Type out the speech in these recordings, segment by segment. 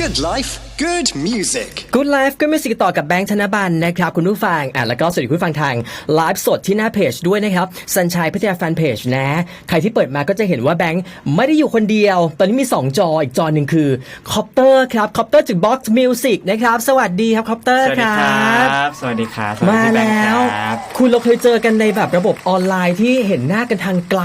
Good life, good music. Good Life ก็มีสิทธิ์ต่อกับแบงค์ธนบันนะครับคุณผู้ฟังอะแล้วก็สวัสดีคุณผู้ฟังทางไลฟ์สดที่หน้าเพจด้วยนะครับสัญชัยพัทยาแฟนเพจนะ ใครที่เปิดมาก็จะเห็นว่าแบงค์ไม่ได้อยู่คนเดียว ตอนนี้มี 2 จออีกจอหนึ่งคือคอปเตอร์ครับคอปเตอร์จาก Box Music นะครับ สวัสดีครับคอปเตอร์สวัสคดีรัครับบสวัสดีครับ สวัสดีมาพี่บงค์แล้วครับ คุณเราเคยเจอกันในแบบระบบออนไลน์ที่เห็นหน้ากันทางไกล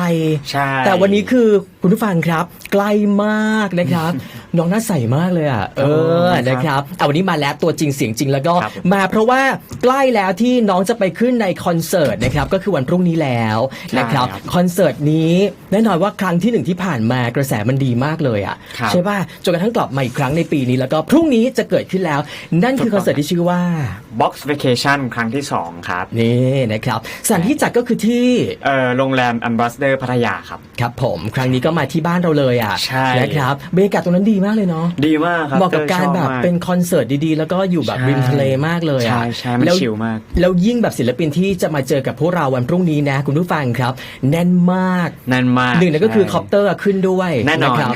ใช่ แต่วันนี้คือคุณผู้ฟังครับใกล้มากนะครับ น้องน่าใสมากเลยอะเออครับนะครับเอาวันนี้มาแล้วตัวจริงเสียงจริงแล้วก็ครับผม มาเพราะว่าใกล้แล้วที่น้องจะไปขึ้นในคอนเสิร์ตนะครับก็คือวันพรุ่งนี้แล้วนะครับคอนเสิร์ตนี้แน่นอนว่าครั้งที่หนึ่งที่ผ่านมากระแสมันดีมากเลยอะครับ ใช่ป่ะจนกระทั่งกลับมาอีกครั้งในปีนี้แล้วก็พรุ่งนี้จะเกิดขึ้นแล้ว นั่นคือคอนเสิร์ตที่ชื่อว่า Box Vacation ครั้งที่ 2 ครับนี่นะครับสถานที่จัดก็คือที่ เอ่อโรงแรม Ambassador พัทยาครับ ครับผมครั้งนี้ก็มาที่บ้านเราเลยอะใช่ นะครับบรรยากาศตรงนั้นดีมากเลยเนาะดีมากครับเหมาะกับตอการชอแบบมเป็นคอนเสิร์ตดีๆ แล้วก็อยู่แบบใช่ริมทะเลมากเลยอะใช่ใช่มันแล้วชิลมากแล้วยิ่งแบบศิลปินที่จะมาเจอกับพวกเราวันพรุ่งนี้นะ คุณผู้ฟังครับ แน่นมากนั่นมากหนึ่งนั่นก็คือใช่คอปเตอร์ขึ้นด้วยแน่นอนครับ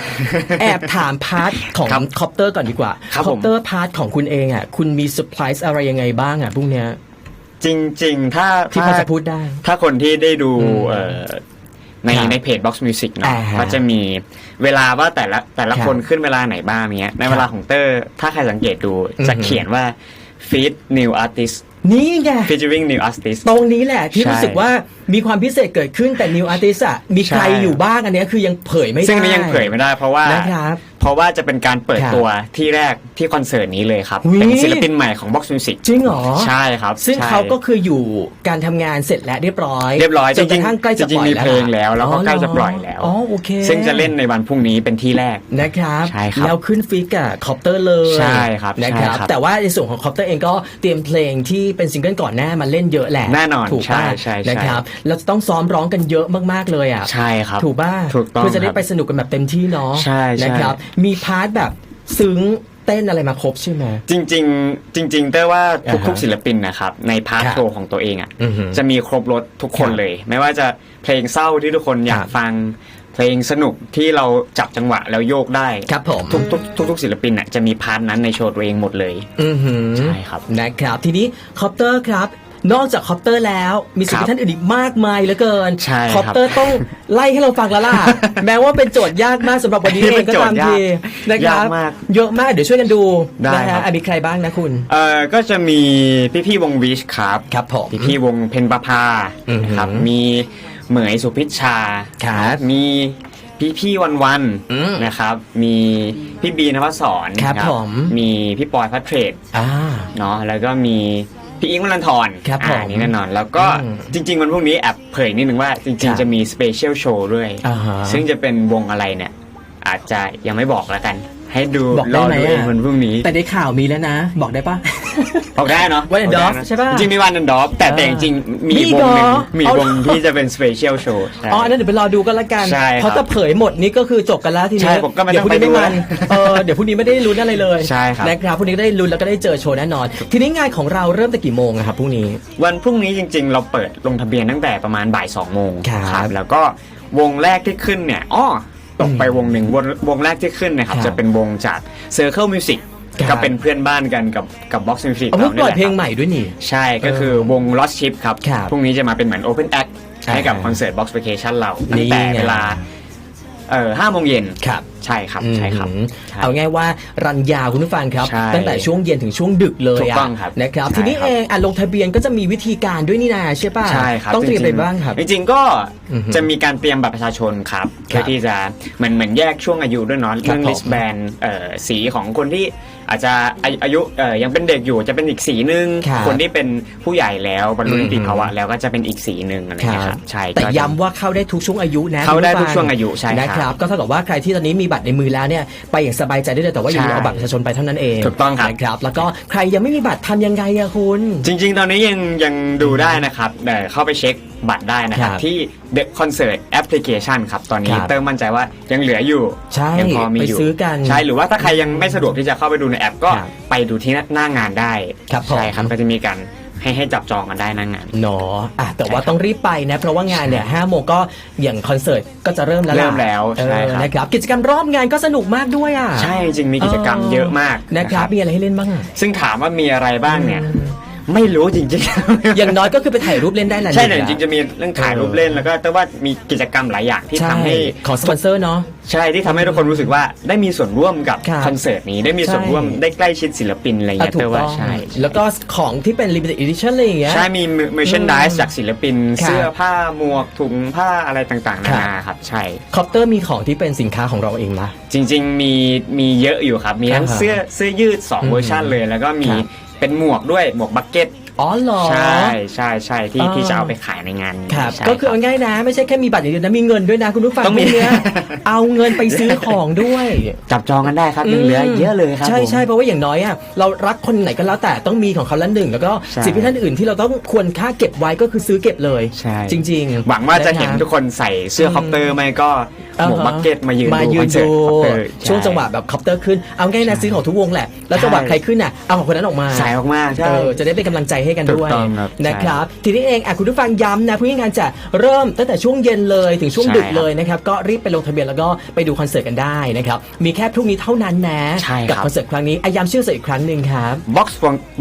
แอบถามพาร์ทของครับคอปเตอร์ก่อนดีกว่าครับคผอมปเตอร์พาร์ทของคุณเองอะคุณมีเซอร์ไพรส์อะไรยังไงบ้างอะพรุ่งเนี้ยจริง ๆ ถ้าที่พอจะพูดได้ ถ้าคนที่ได้ดูอืมเอ่อ ในครับในเพจ Box Music เนาะอ่าฮะก็จะมีเวลาว่าแต่ละแต่ละครับคนขึ้นเวลาไหนบ้างเนี้ยในเวลาของเตอร์ถ้าใครสังเกตดูอือฮึจะเขียนว่า feed new artist นี่ไง featuring new artist ตรงนี้แหละที่ใช่รู้สึกว่ามีความพิเศษเกิดขึ้นแต่ New Artist อะมีใครใช่อยู่บ้างอันเนี้ยคือยังเผยไม่ได้ ซึ่งอันนี้ยังเผยไม่ได้เพราะว่านะครับ เพราะว่าจะเป็นการเปิดครับตัวที่แรกที่คอนเสิร์ตนี้เลยครับ อุ๊ย เป็นศิลปินใหม่ของ Box Music จริงเหรอ ใช่ครับซึ่งใช่เขาก็คืออยู่การทำงานเสร็จแล้วเรียบร้อยเรียบร้อยจนกระทั่งใกล้จะจริปงล่อยๆมีแล้วเพลงแล้วแล้วก็ใกล้จะเหรปล่อยแล้ว อ๋อโอเคซึ่งจะเล่นในวันพรุ่งนี้เป็นที่แรก นะครับใช่ครับแล้วขึ้นฟิกกับคอปเตอร์เลยใช่ครับนะครับ ใช่ครับแต่ว่าในส่วนของคอปเตอร์เองก็เตรียมเพลงที่เป็นซิงเกิลก่อนหน้ามาเล่นเยอะแหละแน่นอนถูกป่ะใช่ใช่ใช่ นะครับเราจะต้องซ้อมร้องกันเยอะมากๆเลยอะ ใช่ครับ ถูกป่ะถูกต้องเพื่อจะได้ครับไปสนุกกันแบบเต็มที่เนาะใช่ใช่นะครับมีพาร์ทแบบซึ้งเต้นอะไรมาครบใช่ไหม จริงๆจริงๆแต่ว่าอ่าทุกฮะๆศิลปินนะครับในพาร์ทครับโชว์ของตัวเองอะอือฮึจะมีครบรถทุกคนครับเลย ไม่ว่าจะเพลงเศร้าที่ทุกคนอยาคกรับฟังเพลงสนุกที่เราจับจังหวะแล้วโยกได้ ครับผมทุกทุกทุกทุกศิลปินอะจะมีพาร์ทนั้นในโชว์ตัวเองหมดเลยอือหือใช่ครับนะครับ ทีนี้คอปเตอร์ครับ นอกจากคอปเตอร์แล้วมีศิลครัปินบท่านอื่นอีกมากมายเหลือเกินใช่ครับคอปเตอร์ต้องไล่ให้เราฟังแล้วล่ะ แม้ว่าเป็นโจทย์ยากมากสำหรับวันนี้เองก็ตามทีนะครับยากมากเยอะมากเดี๋ยวช่วยกันดูได้นะครัฮะบอะมีใครบ้างนะคุณเอ่อก็จะมีพี่ๆวงวิชครับครับผมพี่ๆวงเพนประภาอือหือนะครับมีเหมยสุพิชชาครับมีพี่พี่วันวันอืมๆนะครับ มีพี่บีนภศรครับผมมีพี่ปอยพัทเทรดอ่าเนาะแล้วก็มี พี่อิงค์วรันทรครับอ่าผมนี่แน่นอน แล้วก็อืมจริง ๆ วันพรุ่งนี้แอบเผยนิดนึงว่าจครัริง บๆ จะมีสเปเชียลโชว์ด้วย อ่าฮะซึ่งจะเป็นวงอะไรเนี่ย อาจจะยังไม่บอกแล้วกัน ให้ดูบอกรได้อไหมดูเองอะวันพรุ่งนี้แต่ในข่าวมีแล้วนะ บอกได้ปะ บอกได้เนาะ One and บอกได้ Dove นะใช่ปะจริงๆมีวันนันดอฟแต่เออแต่จริงๆมีมีอีกวงหนึ่งเหรอมีเอา วงที่จะเป็นสเปเชียลโชว์ อ๋ออันนั้นเดี๋ยวไปรอดูกันละกัน ใช่ครับเพราะถ้าเผยหมดนี่ก็คือจบกันแล้วทีนี้ใช่ผมก็ไม่เดี๋ยวพต้รุ่องงนี้ไปไม่ดูมันเออเดี๋ยวพรุ่งนี้ไม่ได้ลุ้นอะไรเลยใช่ครับ นะครับพรุ่งนี้ก็ได้ลุ้นแล้วก็ได้เจอโชว์แน่นอน ทีนี้งานของเราเริ่มแต่กี่โมงอะครับพรุ่งนี้ วันพรุ่งนี้จริง ๆ เราเปิดลงทะเบียนตั้งแต่ประมาณบ่ายสองโมงครับแล้วก็วงแรกที่ขึ้นเนี่ยอ้อ ตกไปวงหนึ่งวงวงแรกที่ขึ้นเนะครับครับจะเป็นวงจาก Circle Music ครับก็เป็นเพื่อนบ้านกันกับกับ Box Music เอาเพิ่งปล่อยนี่แหะเพลงครับใหม่ด้วยนี่ ใช่ก็คือวง Lost Ship ครับครับพรุ่งนี้จะมาเป็นเหมือน Open Act ให้กับอ่าคอนเสิร์ต Box Vacation เรานี่ตั้งแต่ไงเวลาเอ่อห้าโมงเย็นครับ ใช่ครับใช่ครับอืมใช่เอาง่ายว่ารันยาวคุณผู้ฟังครับใช่ตั้งแต่ช่วงเย็นถึงช่วงดึกเลยถูกอะต้องครับนะครับใช่ทีนี้ครับเองอะลงทะเบียนก็จะมีวิธีการด้วยนี่นาใช่ป่ะใช่ครับต้องเตรียมอะไรจๆบ้างครับ จริงๆก็อือฮึจะมีการเตรียมบัตรประชาชนครับครัเพื่อบที่จะเหมือนเหมือนแยกช่วงอายุด้วยเนาะครับเรื่องผมลิสแบนสีของคนที่อาจจะอายุอายุเอ่อยังเป็นเด็กอยู่จะเป็นอีกสีหนึ่งครับคนที่เป็นผู้ใหญ่แล้วบรรลุนิติอืมภาวะแล้วก็จะเป็นอีกสีหนึ่งอะไรอย่างเงี้ยครับใช่แต่ก็จะย้ำว่าเข้าได้ทุกช่วงอายุนะเข้าได้คุณทุกผู้ช่วงอายุใช่ครับนะครับก็เท่ากับว่าใครที่ตอนนี้มีบัตรในมือแล้วเนี่ยไปอย่างสบายใจได้เลยแต่ว่าอย่าลืมใช่เอาบัตรประชาชนไปเท่านั้นเองถูกต้องครับ นะครับ แล้วก็ใครยังไม่มีบัตรทำยังไงอะคุณ จริง ๆ ตอนนี้ยังยังดูได้นะครับเดี๋ยวเข้าไปเช็คบัตรได้นะครับครับที่ The Concert Application ครับ ตอนนี้ครับเติมมั่นใจว่ายังเหลืออยู่ใช่ยังพอมีไปอยู่ซื้อกันใช่ หรือว่าถ้าใครยังไม่สะดวกที่จะเข้าไปดูในแอปก็ครับไปดูที่หน้างานได้ครับผม ใช่ครับก็จะมีการ ให้ให้จับจองกันได้หนั่งงาน เนาะอะแต่ว่าใช่ครับต้องรีบไปนะ เพราะว่างานเนี่ยห้าโมงก็อย่างคอนเสิร์ตก็จะเริ่มแล้วล่ะเริ่มแล้วใช่ครับเออนะครับ กิจกรรมรอบงานก็สนุกมากด้วยอะ ใช่จริงมีกิจกรรมเยอะมากนะครับมีอะไรให้เล่นบ้างอะซึ่งถามว่ามีอะไรบ้างเนี่ย ไม่รู้จริงๆ อย่างน้อยก็คือไปถ่ายรูปเล่นได้แหละใช่แต่จริงๆจะมีเรื่องถ่ายรูปเล่นแล้วก็แต่ว่ามีกิจกรรมหลายอย่างที่ใช่ทำให้ของสปอนเซอร์เนาะใช่ที่ทำให้ทุกคนรู้สึกว่าได้มีส่วนร่วมกับครับคอนเสิร์ตนี้ได้มีส่วนใช่ร่วมได้ใกล้ชิดศิลปินอะไรอย่างอะเงี้ยถูแต่กว่าต้องใช่แล้วก็ของที่เป็น limited edition อะไรอย่างเงี้ยใช่มี merchandise จากศิลปินครับเสื้อผ้าหมวกถุงผ้าอะไรต่างๆนานาครับใช่คอปเตอร์มีของที่เป็นสินค้าของเราเองนะจริง ๆ มีมีเยอะอยู่ครับมีทั้งอ่าฮะเสื้อเสื้อยืดอืม2เวอร์ชันเลย แล้วก็มีครับ เป็นหมวกด้วยหมวกบักเก็ต อ๋อเหรอ ใช่ใช่ใช่ที่อ่าที่จะเอาไปขายในงานครับใช่ก็คือเอาง่ายนะไม่ใช่แค่มีบัตรอย่างเดียวนะมีเงินด้วยนะคุณผู้ฟังต้องมี พวกเนี้ยเอาเงินไปซื้อของด้วยจับจองกันได้ครับยังเหลือเยอะเลยครับใช่ผม ใช่เพราะว่าอย่างน้อยอะเรารักคนไหนก็แล้วแต่ต้องมีของเขาละหนึ่งแล้วก็ใช่ สิ่งที่ท่านอื่นที่เราต้องควรค่าเก็บไว้ก็คือซื้อเก็บเลย ใช่จริงๆหวังว่าจะเห็นคทุรับกคนใส่เสื้อคอปเตอร์ไม่ก็หมวกบักเก็ตมายืนมาดูยืคอนนเสิร์ดูตคอปเตอร์ช่วงใจังหวะแบบคอปเตอร์ขึ้นเอาง่ายนะใช่ซื้อของทุกวงแหละแล้วจังหวะใช่ใครขึ้นน่ะเอาของคนนั้นออกมา สายออกมาใช่ เออจะได้เป็นกำลังใจให้กันด้วยถูกต้องครับนะครับ ทีนี้เองอะคุณผู้ฟังย้ำนะผู้งานจะเริ่มตั้งแต่ช่วงเย็นเลยถึงช่วงใช่ดึกครับเลยนะครับก็รีบไปลงทะเบียนแล้วก็ไปดูคอนเสิร์ตกันได้นะครับมีแค่พรุ่งนี้เท่านั้นนะใช่ครับกัคอนเสิร์ตครั้งนี้อะย้ำชื่อเสิร์ตอีกครั้งหนึ่งครับ Box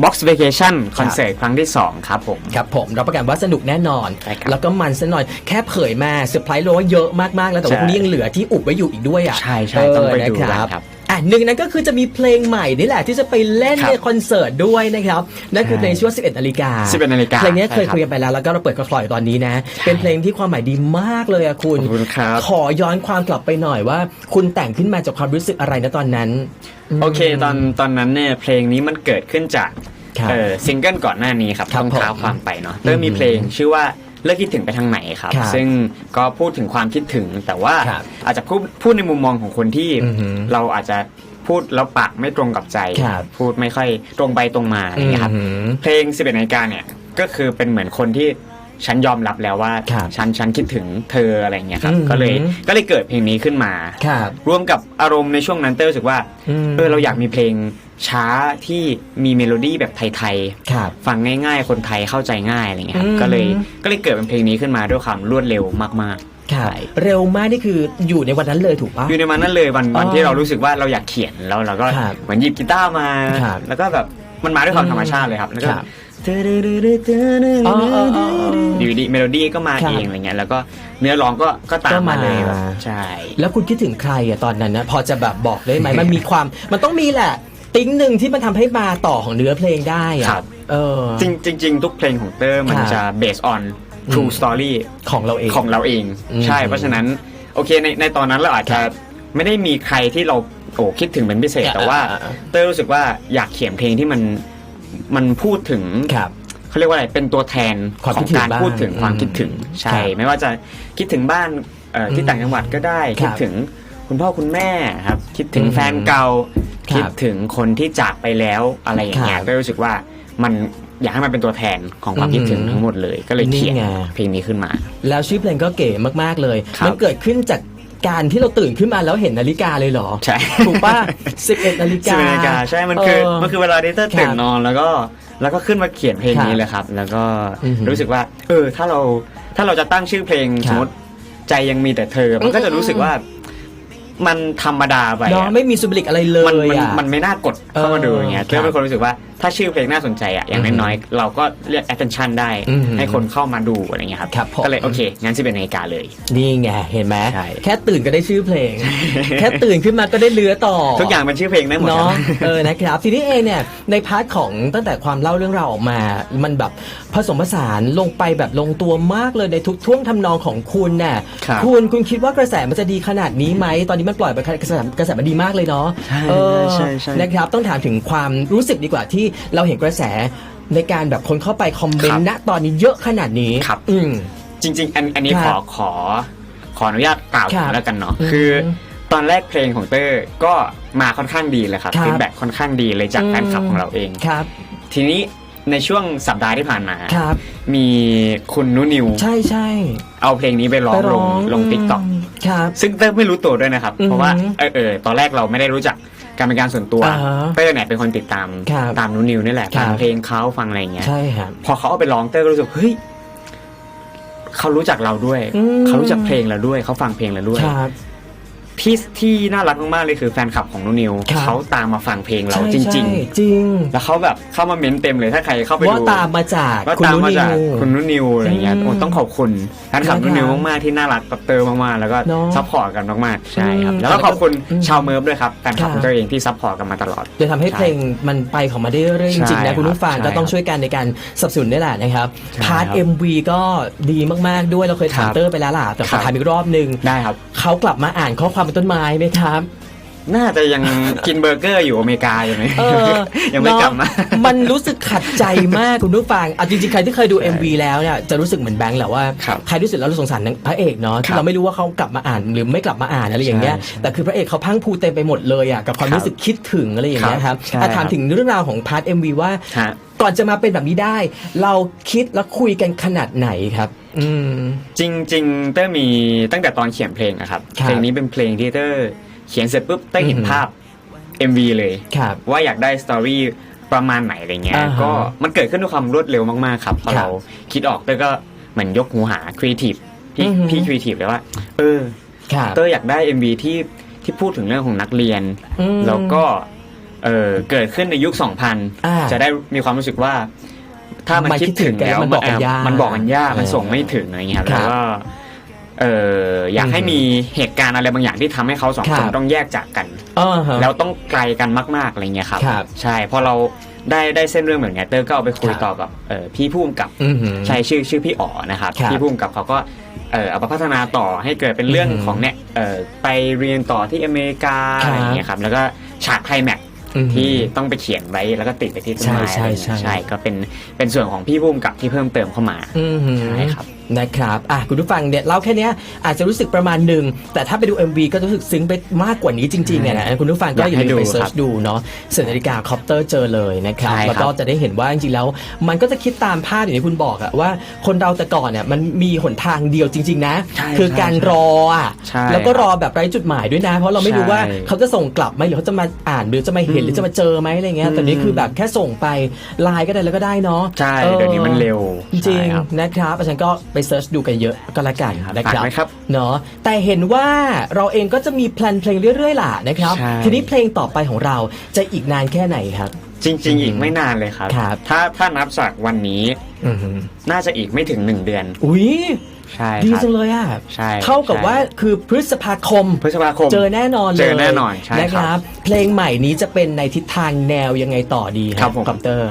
Box Vacation คอนเสิร์ตครั้งที่ 2 ครับผมครับผมรับประกันว่าสนุกแน่นอนใช่ครับแล้วก็มันซะหน่อยแค่เผยมาเซอร์ไพรส์เลยว่าเยอะมากๆ แล้วแต่ว่าใช่พรุ่งนี้ยังเหลือที่อุบไว้อยู่อีกด้วยอะใช่ใช่ต้องไปดูเนะกันครับ อะหนึ่งนั้นก็คือจะมีเพลงใหม่นี่แหละที่จะไปเล่นครับในคอนเสิร์ตด้วยนะครับนั่นคือเพลงชื่อว่า11นาฬิกา11นาฬิกาเพลงนี้เคยใช่ครับคุยกันไปแล้วแล้วก็เราเปิดกระคลอยตอนนี้นะ เป็นเพลงที่ความหมายดีมากเลยอะคุณขอบคุณครับขอย้อนความกลับไปหน่อยว่า คุณแต่งขึ้นมาจากความรู้สึกอะไรนะตอนนั้นโอเคตอนตอนนั้นเนี่ยเพลงนี้มันเกิดขึ้นจากครับเออซิงเกิลก่อนหน้านี้ครับครับต้องเท้าผมความไปเนาะเริ่มมีเพลงชื่อว่า เลิกคิดถึงไปทางไหนครับ ครับซึ่งก็พูดถึงความคิดถึง แต่ว่าครับอาจจะพูดพูดในมุมมองของคนที่อือหือเราอาจจะพูดแล้วปากไม่ตรงกับใจ ครับพูดไม่ค่อยตรงไปตรงมาอะไรอย่างเงี้ยครับอืมเพลง11นาฬิกาเนี่ยก็คือเป็นเหมือนคนที่ฉันยอมรับแล้วว่าครับฉันฉันคิดถึงเธออะไรอย่างเงี้ยครับอืมก็เลยก็เลยเกิดเพลงนี้ขึ้นมา ครับ ร่วมกับอารมณ์ในช่วงนั้นเต้ยรู้สึกว่าอืมเออเราอยากมีเพลง ช้าที่มีเมโลดี้แบบไทยครับๆฟังง่ายๆ คนไทยเข้าใจง่ายอะไรเงี้ยครัอืบมก็เลยก็เลยเกิดเป็นเพลงนี้ขึ้นมาด้วยความรวดเร็วมากครับเร็วมากนี่คืออยู่ในวันนั้นเลยถูกปะๆอยู่ในมันนั้นเลยวันวันอ๋อที่เรารู้สึกว่าเราอยากเขียนแล้วเราก็ครับเหมือนหยิบกีตาร์มาครับแล้วก็แบบมันมาด้วยความธรรมชาติเลยครับแล้วก็ครับอ๋ออ๋ออ๋ออ๋ออยู่ดีเมโลดี้ก็มาครับเองอะไรเงี้ยแล้วก็เนื้อร้องก็ก็ตามมาเลยแบบใช่แล้วคุณคิดถึงใครอะตอนนั้นนะพอจะแบบบอกได้ไหมมันมีความมันต้องมีแหละ ติ้งหนึ่งที่มันทำให้มาต่อของเนื้อเพลงได้อะครับเออจริงจริงๆทุกเพลงของเตอร์มันครับจะ based on true story ของเราเองของเราเองอืมใช่ เพราะฉะนั้นโอเคในในตอนนั้นเราอาจจะไม่ได้มีใครที่เราโอ้คิดถึงเป็นพิเศษอ่าแต่ว่าอ่าอ่าเต้ยรู้สึกว่าอยากเขียนเพลงที่มันมันพูดถึงครับเขาเรียกว่าอะไรเป็นตัวแทนความขอคิงดถึงการบ้านพูดถึงความอืมคิดถึงใช่ครับไม่ว่าจะคิดถึงบ้านเอ่อที่อืมต่างจังหวัดก็ได้ครับคิดถึงคุณพ่อคุณแม่ครับ คิดถึงอืมแฟนเก่า ครับคิดถึงคนที่จากไปแล้วอะไรอย่างเงี้คยรับเต้ยรู้สึกว่ามันอยากให้มันเป็นตัวแทนของความคิดถึงอืมทั้งหมดเลย ก็เลยเขียนนี่ไงเพลงนี้ขึ้นมา แล้วชื่อเพลงก็เก๋มากๆเลยครับมันเกิดขึ้นจากการที่เราตื่นขึ้นมาแล้วเห็นนาฬิกาเลยเหรอ ใช่ ถูกป่ะ11นาฬิกาสิบนาฬิกา ใช่ มันคือเออมันคือเวลาที่เต้ยครับตื่นนอนแล้วก็แล้วก็ขึ้นมาเขียนเพลงครับนี้เลยครับ แล้วก็อือหือรู้สึกว่า เออ ถ้าเราถ้าเราจะตั้งชื่อเพลงครับสมมติใจยังมีแต่เธอ มันก็จะรู้สึกว่า มันธรรมดาไปเนาะอะไม่มีสุบลิกอะไรเลมันยมันอะมันไม่น่ากดเข้ามาดูอย่างเงี้ยเออเต้ยเป็นคนรู้สึกว่า ถ้าชื่อเพลงน่าสนใจอะอย่างอือหือน้อยๆเราก็เรียก attention ได้อือหือให้คนเข้ามาดูอะไรเงี้ยครับครับผมก็เลยโอเค งั้นสิเป็นนาฬิกาเลย นี่ไง เห็นไหมใช่แค่ตื่นก็ได้ชื่อเพลง แค่ตื่นขึ้นมาก็ได้เลื้อต่อ ทุกอย่างเป็นชื่อเพลงได้หมดคเนาะรับเออนะครับ ทีนี้เองเนี่ยในพาร์ทของตั้งแต่ความเล่าเรื่องราวออกมา มันแบบผสมผสานลงไปแบบลงตัวมากเลยในทุกท่วงทำนองของคุณน่ะครับคุณคุณคิดว่ากระแสมันจะดีขนาดนี้ไหมตอนนี้มันปล่อยไปกระแสกระแสมันดีมากเลยเนาะใช่เออใช่ใช่นะครับต้องถามถึงความรู้สึกดีกว่าที่เราเห็นกระแสในการแบบคนเข้าไปคอมเมนครัต์บณตอนนี้เยอะขนาดนี้ครับ อืมจริง ๆ อันอันนี้คขรัอบขอขออนุญาตกล่าวครับแล้วกันเนาะอืมคือตอนแรกเพลงของเตอร์ก็มาค่อนข้างดีเลยครับครับฟีดแบ็ค่อนข้างดีเลยจากแฟนคลับของเราเองครับ ทีนี้ในช่วงสัปดาห์ที่ผ่านมาครับ มีคุณนุนิว ใช่ใช่เอาเพลงนี้ไปร้องไปลร้งองลงติ๊กต็อกครับซึ่งเตอร์ไม่รู้ตัวด้วยนะครับอือหือเพราะว่าเออเออตอนแรกเราไม่ได้รู้จัก การเป็นการส่วนตัวอ่าฮะเตอร์เนี่ยเป็นคนติดตามครับตามนูนิวนี่แหละครับ ฟังเพลงเขาฟังอะไรอย่างเงี้ย ใช่ครับ พอเขาเอาไปร้องเตอร์ก็รู้สึกเฮ้ยเขารู้จักเราด้วย อืม เขารู้จักเพลงเราด้วย เขาฟังเพลงเราด้วย ครับ ที่ที่น่ารักมากๆเลยคือแฟนคลับของนูนิวครับ เขาตามมาฟังเพลงเราใช่จริง ใช่จริงๆ แล้วเขาแบบเข้ามาเม้นต์เต็มเลยถ้าใครเข้าไปว่าดูตามมาจากว่าคุณตามนุมานิจากว คุณนุนิวอะไรเงี้ยอืมโอ้ต้องขอบคุณแฟนคลับนะครับนุนิวมากๆที่น่ารักกับเตอร์มากๆแล้วก็เนอะซัพพอร์ตกันมากๆใช่ครับอืมแล้วก็ขอบคุณอืมชาวเมิร์ฟด้วยครับแฟนคลับครับของเตอร์เองที่ซัพพอร์ตกันมาตลอดเลยทำให้ใช่เพลงมันไปของมาได้เรื่อยๆจริงๆใช่นะคุณผู้ฟังครับก็ต้องใช่ช่วยกันในการสนับสนุนนี่แหละนะครับใช่พาร์ท ครับ MV ก็ดีมากๆด้วยเราเคยถามครับเตอร์ไปแล้วล่ะแต่ขครัอบ ถามอีกรอบหนึ่งได้ครับ เขากลับมาอ่านข้อความบนต้นไม้ไหมครับ น่าจะยังกินเบอร์เกอร์อยู่อเมริกาอยู่ไหมเออยังไม่เนอะกลับมา มันรู้สึกขัดใจมากคุณผู้ฟังเอาจริงๆ ใครที่เคยดูใช่ MV แล้วเนี่ยจะรู้สึกเหมือนแบงค์แหละว่าครับใครที่สุดแล้วเราสงสารพระเอกเนาะครัที่บเราไม่รู้ว่าเขากลับมาอ่านหรือไม่กลับมาอ่านอะไรอย่างเงี้ยใช่ใช่แต่คือพระเอกเขาพรังพรูเต็มไปหมดเลยอะกับความครับรู้สึกคิดถึงอะไรอย่างเงี้ยครับใช่อะถามครับถึงเรื่องราวของพาร์ท MV ว่าฮะ ก่อนจะมาเป็นแบบนี้ได้ เราคิดและคุยกันขนาดไหนครับ อืม จริง ๆ เตอร์มีตั้งแต่ตอนเขียนเพลงอะครับ ครับเพลงนี้เป็นเพลงที่เตอร์เขียนเสร็จปุ๊บเตอร์เห็นอือหือภาพ MV เลยครับว่าอยากได้สตอรี่ประมาณไหนอะไรเงี้ยอ่าฮะก็มันเกิดขึ้นด้วยความรวดเร็วมากๆครับพอครับเราคิดออกเตอร์ก็เหมือนยกหูหาครีเอทีฟพี่อือหือ พี่ครีเอทีฟเลยว่าเออ ครับ เตอร์อยากได้ MV ที่ที่พูดถึงเรื่องของนักเรียน อืมแล้วก็ เออเกิดขึ้นในยุคอ่า2000 จะได้มีความรู้สึกว่า ถ้ามันมันคิดถึงคิดถึงกันแล้วมันบอกกันยากมันบอกกันยากมันเออส่งไม่ถึงอะไรเงี้ยครับครัแล้บวก็เอออยากให้อือหือมีเหตุการณ์อะไรบางอย่างที่ทำให้เขาสองครัคนบต้องแยกจากกันอ่าฮะแล้วต้องไกลกันมากๆอะไรเงี้ยครับครับใช่พอเราได้ได้เส้นเรื่องแบบเนี้ยเตอร์ก็เอาไปคุยครับต่อกับเออพี่ผู้กำกับอือหือใช่ชื่อชื่อพี่อ๋อนะครับครับพี่ผู้กำกับเขาก็เออเอาไปพัฒนาต่อให้เกิดเป็นเรื่องอือหือของเนี่ยเออไปเรียนต่อที่อเมริกาครับอะไรเงี้ยครับแล้วก็ฉากไคลแม็กซ์อือหือ ที่ต้องไปเขียนไว้แล้วก็ติดไปที่ต้นไม้ใช่อะไรใช่เงี้ยใช่ใช่ก็เป็นเป็นส่วนของพี่ผู้กำกับที่เพิ่มเติมเข้ามาอือหือใช่ครับ นะครับอะคุณผู้ฟังเนี่ยเล่าแค่เนี้ยอาจจะรู้สึกประมาณหนึ่ง แต่ถ้าไปดู MV ก็จะรู้สึกซึ้งไปมากกว่านี้จริงๆอะนะคุณผู้ฟังก็อย่าลืมไปอยากให้ดูเซิร์ครัชบดูเนาะเสือนาฬิกาคอปเตอร์เจอเลยนะครับใช่ครับแล้วก็จะได้เห็นว่าจริงๆแล้ว มันก็จะคิดตามภาพอย่างที่คุณบอกอะว่าคนเราแต่ก่อนเนี่ยมันมีหนทางเดียวจริง ๆ นะใช่คือการรออะใช่แล้วก็รอแบบไร้จุดหมายด้วยนะ เพราะเราไม่รู้ว่าใช่เขาจะส่งกลับไหมหรือเขาจะมาอ่านหรือจะมาเห็นหรือจะมาเจอไหมอะไรเงี้ยแต่นี่คือแบบแค่ส่งไปไลน์ก็ได้แล้วก็ได้เนาะใช่ออเดี๋ยวนี้มันเร็วจริงใช่ครับๆนะครับอาจารย์ก็ไปเซิร์ชดูกันเยอะก็แล้วกันครับนะครับฝากไว้ครับเนาะแต่เห็นว่าเราเองก็จะมีแพลนเพลงเรื่อยๆล่ะนะครับ ใช่ ทีนี้เพลงต่อไปของเราจะอีกนานแค่ไหนครับ จริง ๆ อีกไม่นานเลยครับ ครับ ถ้าถ้านับจากวันนี้อือหือน่าจะอีกไม่ถึงหนึ่งเดือน อุ้ยใช่ดีครับ จังเลยอะใช่เท่ากับใช่ ว่าคือพฤษภาคม พฤษภาคม เจอแน่นอนเลยเจอแน่นอนใช่นะคครัรับบเพลงใหม่นี้จะเป็นในทิศทางแนวยังไงต่อดีครับผมคอปเตอร์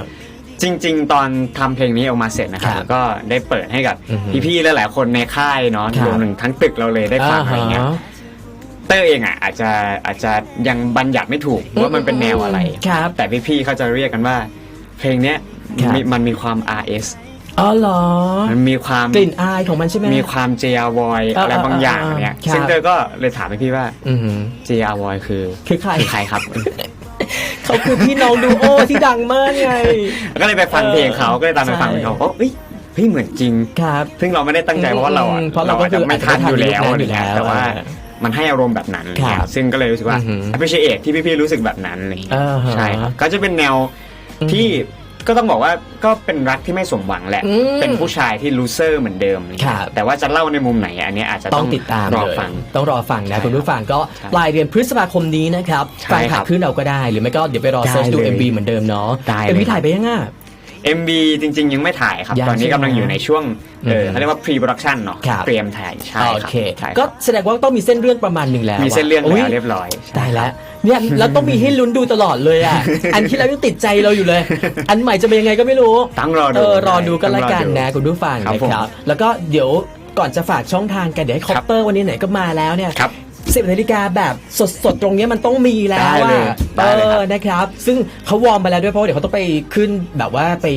จริง ๆ ตอนทำเพลงนี้ออกมาเสร็จนะครับครับแล้วก็ได้เปิดให้กับอือฮึพี่ๆหลายๆคนในค่ายเนาะครับรวมถึงทั้งตึกเราเลยได้ฟังอะไรเงี้ยาฮะเตอร์เองอะอาจจะอาจจะยังบัญญัติไม่ถูกว่ามันเป็นแนวอะไรครับแต่พี่ๆเขาจะเรียกกันว่า เพลงเนี้ยครับมีมันมีความ RS อ๋อเหรอ มันมีความกลิ่นอายของมันใช่ไหม มีความ JR Voy อ่าอะไรบางอย่างอ่าเนี่ยครับ ซึ่งเตอร์ก็เลยถามพี่ๆว่าอือหือ JR Voy คือคือใคร ใครครับ เขาคือพี่น้องดูโอที่ดังมากไง ก็เลยไปฟังเพลงเขาเออก็เลยตามไปฟังเพลงเขาใช่โอ้เฮ้ยเฮ้ยเหมือนจริง ครับ ซึ่งเราไม่ได้ตั้งใจเพราะว่าเราอะอืมเพราะเราก็อาจจะไม่ทันอยู่แล้วคืออาจจะไม่ทันอะไรเงี้ยอยู่แล้วแต่ว่าเออมันให้อารมณ์แบบนั้นอะไรเงี้ครัยบซึ่งก็เลยรู้สึกว่า อือหือ appreciate ที่พี่ๆรู้สึกแบบนั้นอะไรเงี้ยอ่าฮะใช่ครับก็จะเป็นแนวที่ ก็ต้องบอกว่าก็เป็นรักที่ไม่สมหวังแหละ อืม เป็นผู้ชายที่ loser เหมือนเดิมอะไรครัเงี้ยบแต่ว่าจะเล่าในมุมไหนอันเนี้ยอาจจะต้ต้อองงติดตามรอเลยฟัง ต้องรอฟังนะใช่คุณผู้ฟังก็ใช่ปลายเดือนพฤษภาคมนี้นะครับใช่ฟังครัผ่านบคลื่นเราก็ได้ หรือไม่ก็เดี๋ยวไปรอได้เซิร์ชดู เลย MV เหมือนเดิมเนาะได้เลย MV ถ่ายไปยังอะ MV จริง ๆ ยังไม่ถ่ายครับ ยังตอนนี้ใช่ไหมกำลังอยู่ในช่วงเอออืมเขาเรียกว่า pre production เนาะครับ เตรียมถ่ายใช่โอครับเค ใช่ครับก็แสดงว่าต้องมีเส้นเรื่องประมาณหนึ่งแล้วมีเส้นเรื่องะแล้วเรียบร้อยใช่ ตายแล้วเนี่ยเราต้องมีให้ลุ้นดูตลอดเลยอะ อันที่แล้วยังติดใจเราอยู่เลย อันใหม่จะเป็นยังไงก็ไม่รู้ต้องรอดูเออรอดูกันละกันต้องรอดูนะคุณผู้ฟังครับนะผมครับ แล้วก็เดี๋ยวก่อนจะฝากช่องทางกันเดี๋ยวให้คอปเตอร์วันนี้ไหนก็มาแล้วเนี่ยครับ สิบนาฬิกาแบบสดๆ ตรงเนี้ยมันต้องมีแล้วได้เลยอะได้เอเลยครับ อนะครับ ซึ่งเขาวอร์มไปแล้วด้วยเพราะว่าเดี๋ยวเขาต้องไปขึ้นแบบว่าไป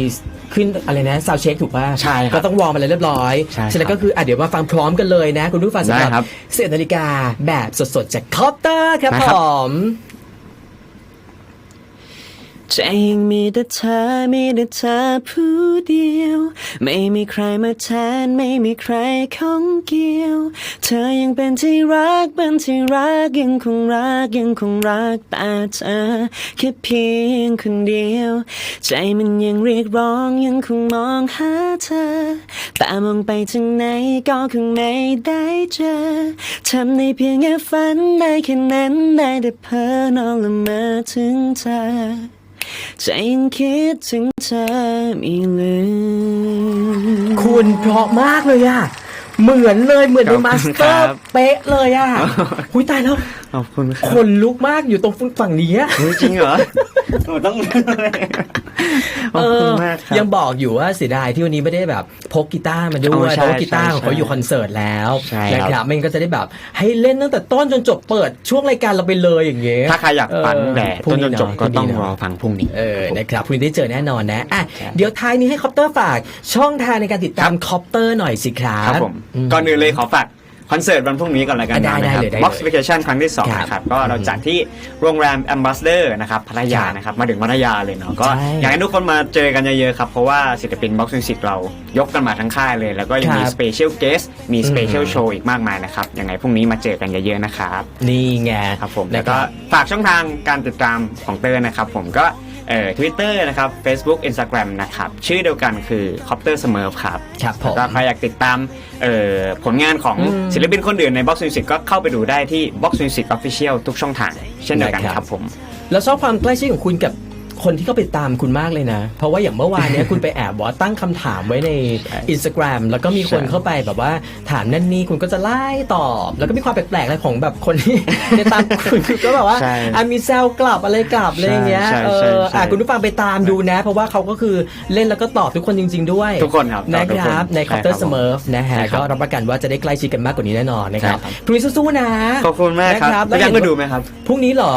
ขึ้นอะไรนะซาวเช็คถูกป่ะใช่ครับก็ต้องวอร์มไปแล้วเรียบร้อยใช่ครับฉะนั้นก็คืออะเดี๋ยวมาฟังพร้อมกันเลยนะ คุณผู้ฟังสำหรับได้ครับสิบนาฬิกาแบบสดๆ จากคอปเตอร์ครับได้ผครับม ใจยังมีแต่เธอมีแต่เธอผู้เดียว ไม่มีใครมาแทนไม่มีใครของเกี่ยว เธอยังเป็นที่รักเป็นที่รักยังคงรักยังคงรักแต่เธอแค่เพียงคนเดียว ใจมันยังเรียกร้องยังคงมองหาเธอแต่มองไปทางไหนก็คงไม่ได้เจอทำในเพียงแค่ฝันได้แค่นั้นได้แต่เพ้อนอนละเมอถึงเธอ ใจยังคิดถึงเธอไม่ลืมคุณเพราะมากเลยอะ เหมือนเลยเหมือนในขอบคุณมาสเตอคร์รับเป๊ะเลยอะหุยตายแล้วขอบคุณคครับนลุกมากอยู่ตรงฝั่งนี้อะเฮ้ยจริงเหรอโอ้ต้องขอบคุณมากครับ ยังบอกอยู่ว่าเสียดายที่วันนี้ไม่ได้แบบพกกีตาร์มาด้อ๋วยอใช่เพราะว่ากีตาร์ของเขาใช่อยู่คอนเสิร์ตแล้วใช่นะคครัรับบมันก็จะได้แบบให้เล่นตั้งแต่ต้นจนจบเปิดช่วงรายการเราไปเลยอย่างเงี้ยถ้าใครอยากฟังแต่พรุ่ต้งนจนจบเาะก็ต้องพรรุ่อนี้เนาะฟังพรุ่งนี้เออนะครับพรุ่งนี้ได้เจอแน่นอนนะอะเดี๋ยวท้ายนี้ให้คอปเตอร์ฝากช่องทางในการติดตามคอปเตอร์หน่อยสิครับครับผมอืมก่อนอื่นเลยขอฝากคอนเสิร์ตวันพรุ่งนี้ก่อนละกันได้ได้นะครับ เลยได้เลย Box Vacation ครั้งที่2ครับนะครับก็เราจัดที่โรงแรม Ambassador นะครับพัทยาครับนะครับมาถึงพัทยาเลยเนาะก็ใช่อยากให้ทุกคนมาเจอกันเยอะๆครับ เพราะว่าศิลปิน Box Music เรายกกันมาทั้งค่ายเลย แล้วก็ยังมี ครับ Special Guest มีอืม Special Show อีกมากมายนะครับยังไงพรุ่งนี้มาเจอกันเยอะๆนะครับ นี่ไงครับผมนะแล้วคก็รับ ฝากช่องทางการติดตามของเตอร์นะครับ ผมก็ เอ่อ Twitter นะครับ Facebook Instagram นะครับ ชื่อเดียวกันคือ Copter Smurf ครับครับผมแล้วก็ใครอยากติดตามเอ่อผลงานของอืมศิลปินคนอื่นใน Box Music ก็เข้าไปดูได้ที่ Box Music Official ทุกช่องทาง เช่นเดียวกันนะครับครับผม แล้วชอบความใกล้ชิดของคุณกับ คนที่เข้าไปตามคุณมากเลยนะ เพราะว่าอย่างเมื่อวานเนี้ย คุณไปแอบบอกว่าตั้งคำถามไว้ใน Instagram แล้วก็มีคนใช่เข้าไปแบบว่าถามนั่นนี่คุณก็จะไล่ตอบ แล้วก็มีความแปลกๆอะไรของแบบคนที่จะตามคุณคุณก็แบบว่าใช่อะมีแซวกลับอะไรกลับอะไรอย่างเงี้ยใช่เอใช่อใช่ อะคุณผู้ฟังไปตามดูนะ เพราะว่าเขาก็คือเล่นแล้วก็ตอบทุกคนจริง ๆ ด้วย ทุกคนครับตอบนะทุกคคนรับ ในใช่คอปเตอร์คเสรับมอนะฮะ ใช่ครับก็รับประกันว่าจะได้ใกล้ชิดกันมากกว่านี้แน่นอนนะครับใช่ครับ พรุ่งนี้สู้ๆนะขอบคุณมากครับนะพี่แล้วยังเห็นมาดูไหมครับ พรุ่งนี้เหรอ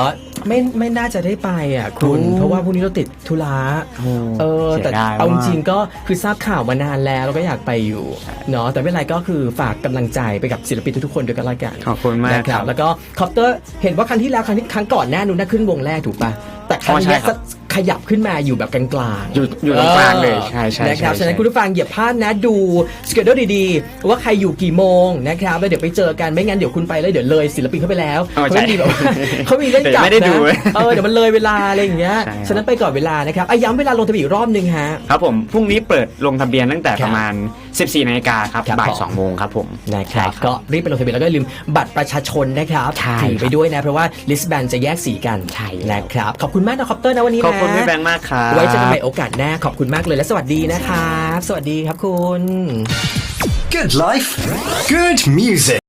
ไม่ไม่น่าจะได้ไปอะคุณโอ้เพราะว่าพรุ่งนี้เราติดธุระโอ้เออเสียแต่ดายเอาจมากริงๆก็คือทราบข่าวมานานแล้วเราก็อยากไปอยู่เนาะแต่ไม่เป็นไรก็คือฝากกำลังใจไปกับศิลปินทุกๆคนด้วยกันละกันขอบคุณมากนะคครัรับบแล้วก็คอปเตอร์เห็นว่าครั้งที่แล้วครั้งที่ครั้งก่อนหน้านู้นน่าขึ้นวงแรกถูกปะแต่ครั้งอ๋อใช่เนี้ยครับ ขยับขึ้นมาอยู่แบบกลางๆอยู่อยู่ตรงกลางเลยใช่ใช่นะครับใช่ฉะนั้นใช่คุณผู้ฟังอย่าพลาดนะดูสเกจดีๆ ว่าใครอยู่กี่โมงนะครับแล้วเดี๋ยวไปเจอกันไม่งั้นเดี๋ยวคุณไปแล้วเดี๋ยวเลยศิลปินเข้าไปแล้วอ๋อเขาใช่ไม่มีแบบว่าเขามีเล่นกลับเดี๋ยวไม่ได้ดูนะเออเดี๋ยวมันเลยเวลาอะไรอย่างเงี้ยใช่ครับฉะนั้นไปก่อนเวลานะครับอะย้ำเวลาลงทะเบียนอีกรอบหนึ่งฮะครับผมพรุ่งนี้เปิดลงทะเบียนตั้งแต่ครับประมาณ 14นาฬิกาครับครับบ่ายผม2โมงครับผมนะครับใช่ก็รีบไปลงทะเบียนแล้วก็อย่าลืมบัตรประชาชนนะครับใช่ถือไปด้วยนะเพราะว่าลิสแบนจะแยกสีกันใช่แล้วนะครับขอบคุณมากนะคอปเตอร์นะวันนี้นะขอบคุณพี่แบงค์มากครับไว้เจอกันใหม่โอกาสหน้าขอบคุณมากเลยและสวัสดีนะครับ สวัสดีครับคุณ Good life, good music.